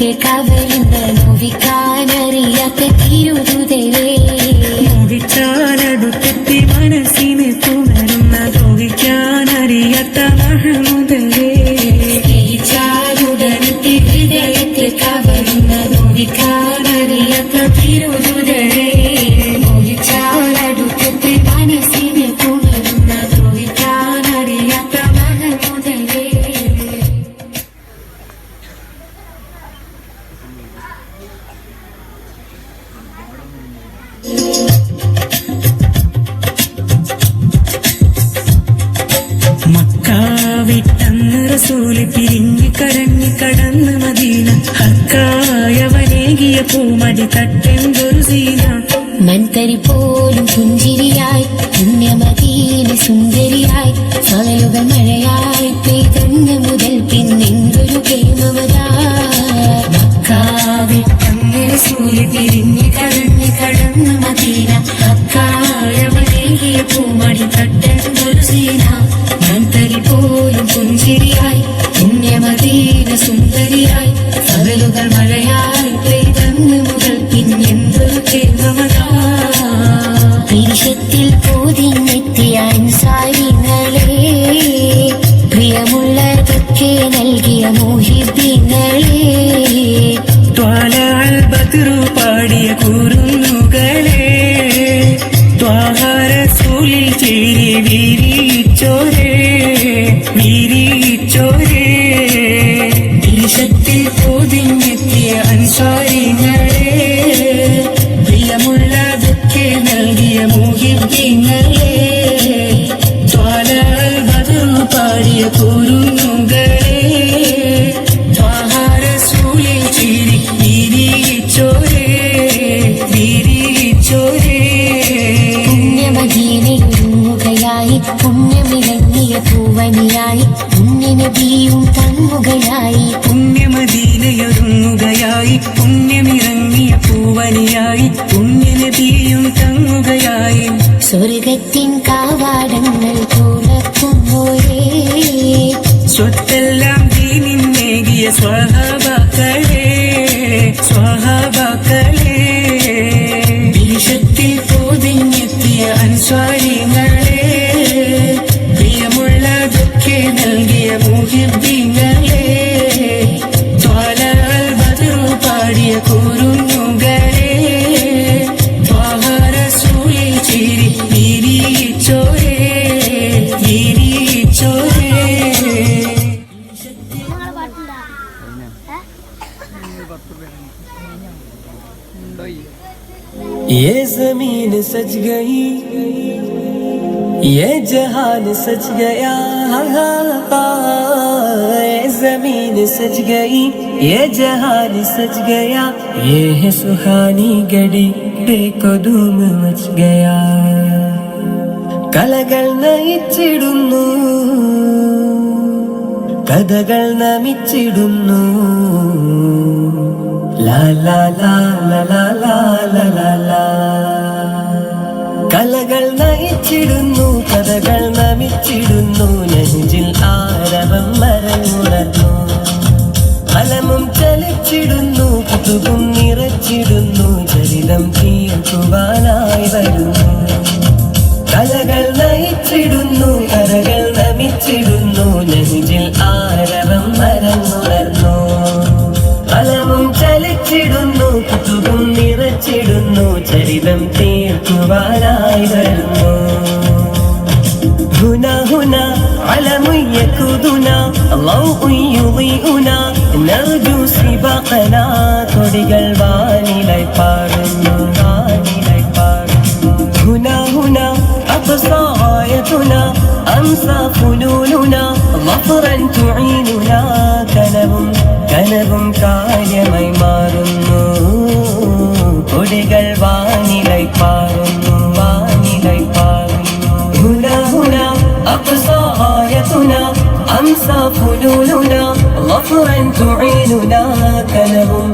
ഹൃദയത്തെ കവരുന്ന നോവിക്കാനറിയാത്ത തിരുഹൃദയേ നോവിച്ചാലടുത്തെത്തി മനസ്സിനെ തുണരുന്ന നോവിക്കാനറിയാത്ത മഹം റസൂൽ പിരിഞ്ഞു കരഞ്ഞു കടന്ന് മദീന. ഹക്കായവനേകിയ പൂമടി തട്ടെന്തൊരു സീന. മൺതരി പോലും പുഞ്ചിരിയായി വിരിശത്തിൽ പൊതിഞ്ഞെത്തിയ അൻസാരിങ്ങളെ പ്രിയമുള്ളതൊക്കെ നൽകിയ മോഹിബിങ്ങളെ ത്വാലാൽ ബദ്രു പാടിയ കുറുന്നുകളെ. ത്വാഹാരസൂലിൽ ചേരി വീരിച്ചോരേ വീരിച്ചോരേ പുണ്യമിറങ്ങിയ പൂവനിയായി പുണ്യനബിയും തങ്ങുകയായി പുണ്യമദീനയൊരുങ്ങുകയായി പുണ്യമിറങ്ങിയ പൂവനിയായി പുണ്യനബിയും തങ്ങുകയായി. സ്വർഗത്തിൻ കാവാടങ്ങൾ തുറക്കുന്നോരേ. സ്വത്തെല്ലാം ദീനിന്നേകിയ സ്വഹാബാക്കളെ സ്വഹാബാക്കളെ. ये जमीन सज गई ये जहान सज गया ये जमीन सज गई ये जहान सज गया ये है सुहानी गड़ी देखो धूम मच गया കലകൾ നയിച്ചിടുന്നു കഥകൾ നമിച്ചിടുന്നു കലകൾ നയിച്ചിടുന്നു കഥകൾ നമിച്ചിടുന്നു നെഞ്ചിൽ ആരവം മരങ്ങുണർന്നു ഫലമും ചലിച്ചിടുന്നു പുതുകും നിറച്ചിടുന്നു ചരിതം തീർക്കുവാനായി വരുന്നു. കലകൾ നയിച്ചിടുന്നു കഥകൾ നമിച്ചിടുന്നു നെഞ്ചിൽ ചലിച്ചിടുന്നു കുതുകും നിറച്ചിടുന്നു ചരിതം തീർക്കുവാനായി വരുന്നു هنا هنا علم يكودنا ضوء يضيئنا نرجو سباقنا കൊടികൾ വാനിലായി പാടുന്നു വാനിലായി പാടുന്നു هنا هنا أقصى غايتنا أمسى فلولنا ظفرا تعيننا കനവും കനവും കാര്യമായി മാറുന്നു വാനിലൈ പാറുന്നു വാനിലൈ പാറുന്നു ഹുന ഹുന അപ്സായതുന അംസ ഫുനൂലുന غفرا تعيننا كلهم